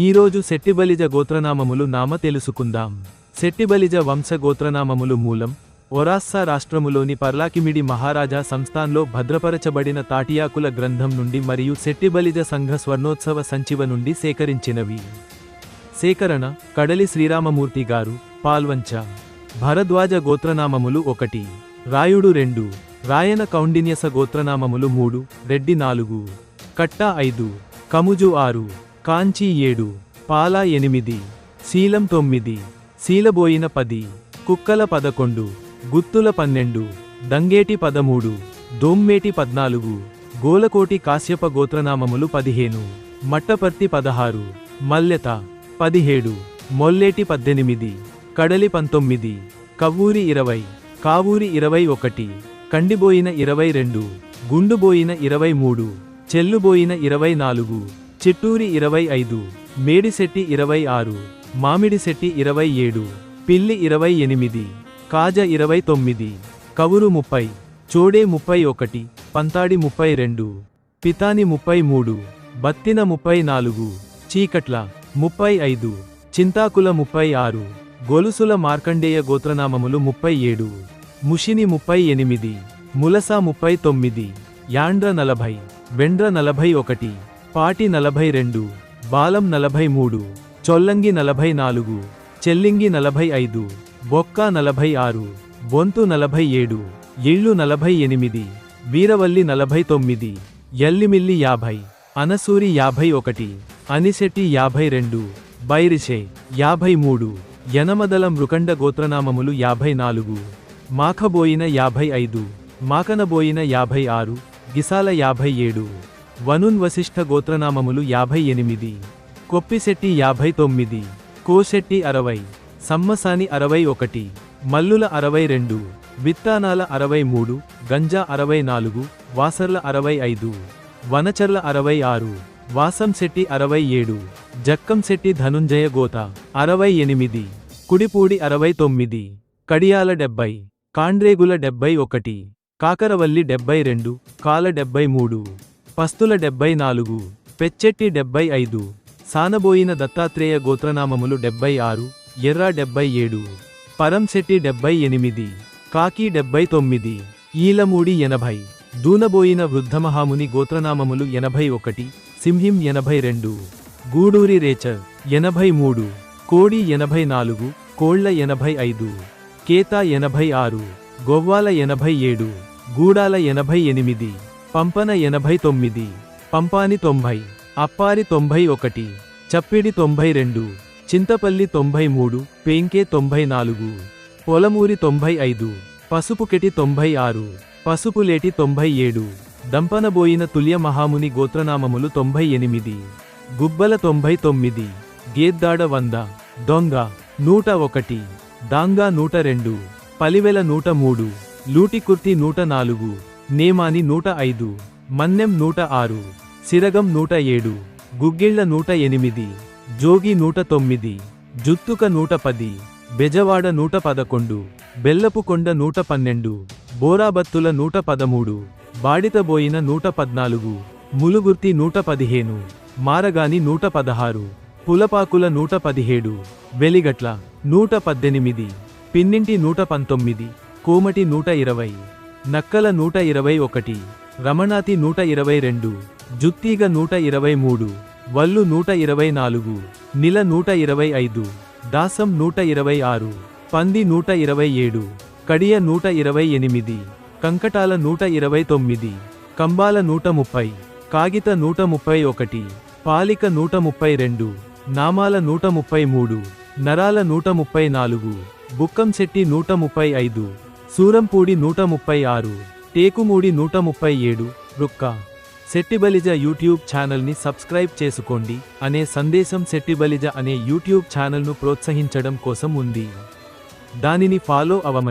ఈరోజు శెట్టిబలిజ గోత్రనామములు నామ తెలుసుకుందాం. శెట్టిబలిజ వంశ గోత్రనామములు మూలం ఒరాస్సా రాష్ట్రములోని పర్లాకిమిడి మహారాజా సంస్థాన్లో భద్రపరచబడిన తాటియాకుల గ్రంథం నుండి మరియు శెట్టిబలిజ సంఘ స్వర్ణోత్సవ సంచివ నుండి సేకరించినవి. సేకరణ కడలి శ్రీరామమూర్తి గారు పాల్వంచ. భరద్వాజ గోత్రనామములు ఒకటి. రాయుడు రెండు. రాయన కౌండిన్యస గోత్రనామములు మూడు రెడ్డి నాలుగు. కట్ట ఐదు. కముజు ఆరు. కాంచి ఏడు పాల ఎనిమిది శీలం తొమ్మిది శీలబోయిన పది కుక్కల పదకొండు గుత్తుల పన్నెండు దంగేటి పదమూడు దోమ్మేటి పద్నాలుగు గోలకోటి కాశ్యప గోత్రనామములు పదిహేను మట్టపర్తి పదహారు మల్లెత పదిహేడు మొల్లేటి పద్దెనిమిది కడలి పంతొమ్మిది కవ్వూరి ఇరవై కావూరి ఇరవై ఒకటి కండిబోయిన ఇరవై రెండు గుండుబోయిన ఇరవై మూడు చెల్లుబోయిన ఇరవై నాలుగు చిట్టూరి ఇరవై ఐదు మేడిశెట్టి ఇరవై ఆరు మామిడిశెట్టి ఇరవై ఏడు పిల్లి ఇరవై ఎనిమిది కాజ ఇరవై తొమ్మిది కవురు ముప్పై చోడే ముప్పై ఒకటి పంతాడి ముప్పై రెండు పితాని ముప్పై మూడు బత్తిన ముప్పై నాలుగు చీకట్ల ముప్పై ఐదు చింతాకుల ముప్పై ఆరు గొలుసుల మార్కండేయ గోత్రనామములు ముప్పై ఏడు ముషిని ముప్పై ఎనిమిది ములస ముప్పై తొమ్మిది యాండ్ర నలభై వెండ్ర నలభై ఒకటి పాటి నలభై రెండు బాలం నలభై మూడు చొల్లంగి నలభై నాలుగు చెల్లింగి నలభై ఐదు బొక్క నలభై ఆరు బొంతు నలభై ఏడు ఇళ్ళు నలభై ఎనిమిది వీరవల్లి నలభై తొమ్మిది ఎల్లిమిల్లి యాభై అనసూరి యాభై ఒకటి అనిశెట్టి యాభై రెండు బైరిషే యాభై మూడు యనమదల మృకండ గోత్రనామములు యాభై నాలుగు మాఖబోయిన యాభై ఐదు మాకనబోయిన యాభై ఆరు గిసాల యాభై ఏడు వనున్ వశిష్ఠ గోత్రనామములు యాభై ఎనిమిది కొప్పిశెట్టి యాభై తొమ్మిది కోశెట్టి అరవై సమ్మసాని అరవై ఒకటి మల్లుల అరవై రెండు విత్తానాల అరవై మూడు గంజా అరవై నాలుగు వాసర్ల అరవై ఐదు వనచర్ల అరవై ఆరు వాసంశెట్టి అరవై ఏడు జక్కంశెట్టి ధనుంజయ గోత అరవై ఎనిమిది కుడిపూడి అరవై తొమ్మిది కడియాల డెబ్బై కాండ్రేగుల డెబ్బై ఒకటి కాకరవల్లి డెబ్బై రెండు కాల డెబ్బై మూడు పస్తుల డెబ్బై నాలుగు పెచ్చెట్టి డెబ్బై ఐదు సానబోయిన దత్తాత్రేయ గోత్రనామములు డెబ్బై ఆరు ఎర్ర డెబ్బై ఏడు పరంశెట్టి డెబ్బై ఎనిమిది కాకి డెబ్బై తొమ్మిది ఈలమూడి ఎనభై దూనబోయిన వృద్ధమహాముని గోత్రనామములు ఎనభై ఒకటి సింహిం ఎనభై రెండు గూడూరి రేచర్ ఎనభై మూడు కోడి ఎనభై నాలుగు కోళ్ళ ఎనభై ఐదు కేత ఎనభై ఆరు గొవ్వాల ఎనభై ఏడు గూడాల ఎనభై ఎనిమిది పంపన ఎనభై తొమ్మిది పంపాని తొంభై అప్పారి తొంభై ఒకటి చప్పిడి తొంభై రెండు చింతపల్లి తొంభై మూడు పేంకే తొంభై నాలుగు పొలమూరి తొంభై ఐదు పసుపుకెటి తొంభై ఆరు పసుపులేటి తొంభై ఏడు దంపనబోయిన తుల్య మహాముని గోత్రనామములు తొంభై ఎనిమిది గుబ్బల తొంభై తొమ్మిది గేద్దాడ వంద దొంగ నూట ఒకటి దాంగా నూట రెండు పలివెల నూట మూడు లూటికుర్తి నూట నాలుగు నేమాని నూట ఐదు మన్నెం నూట ఆరు సిరగం నూట ఏడు గుగ్గిళ్ళ నూట ఎనిమిది జోగి నూట తొమ్మిది జుత్తుక నూట పది బెజవాడ నూట పదకొండు బెల్లపుకొండ నూట పన్నెండు బోరాబత్తుల నూట పదమూడు బాడితబోయిన నూట పద్నాలుగు ములుగుర్తి నూట పదిహేను మారగాని నూట పదహారు పులపాకుల నూట పదిహేడు వెలిగట్ల నూట పద్దెనిమిది పిన్నింటి నూట పంతొమ్మిది కోమటి నూట ఇరవై నక్కల నూట ఇరవై ఒకటి రమణాతి నూట ఇరవై రెండు జుత్తీగ నూట ఇరవై మూడు వల్లు నూట ఇరవై నాలుగు నిల నూట ఇరవై ఐదు దాసం నూట ఇరవై ఆరు పంది నూట ఇరవై ఏడు కడియ నూట ఇరవై ఎనిమిది కంకటాల నూట ఇరవై తొమ్మిది కంబాల నూట ముప్పై కాగిత నూట ముప్పై ఒకటి పాలిక నూట ముప్పై రెండు నామాల నూట ముప్పై మూడు నరాల నూట ముప్పై నాలుగు బుక్కంశెట్టి నూట ముప్పై ఐదు సూరంపూడి నూట ముప్పై ఆరు టేకుమూడి నూట ముప్పై ఏడు రుక్క శెట్టిబలిజ యూట్యూబ్ ఛానల్ని సబ్స్క్రైబ్ చేసుకోండి. అనే సందేశం శెట్టిబలిజ అనే యూట్యూబ్ ఛానల్ను ప్రోత్సహించడం కోసం ఉంది. దానిని ఫాలో అవమని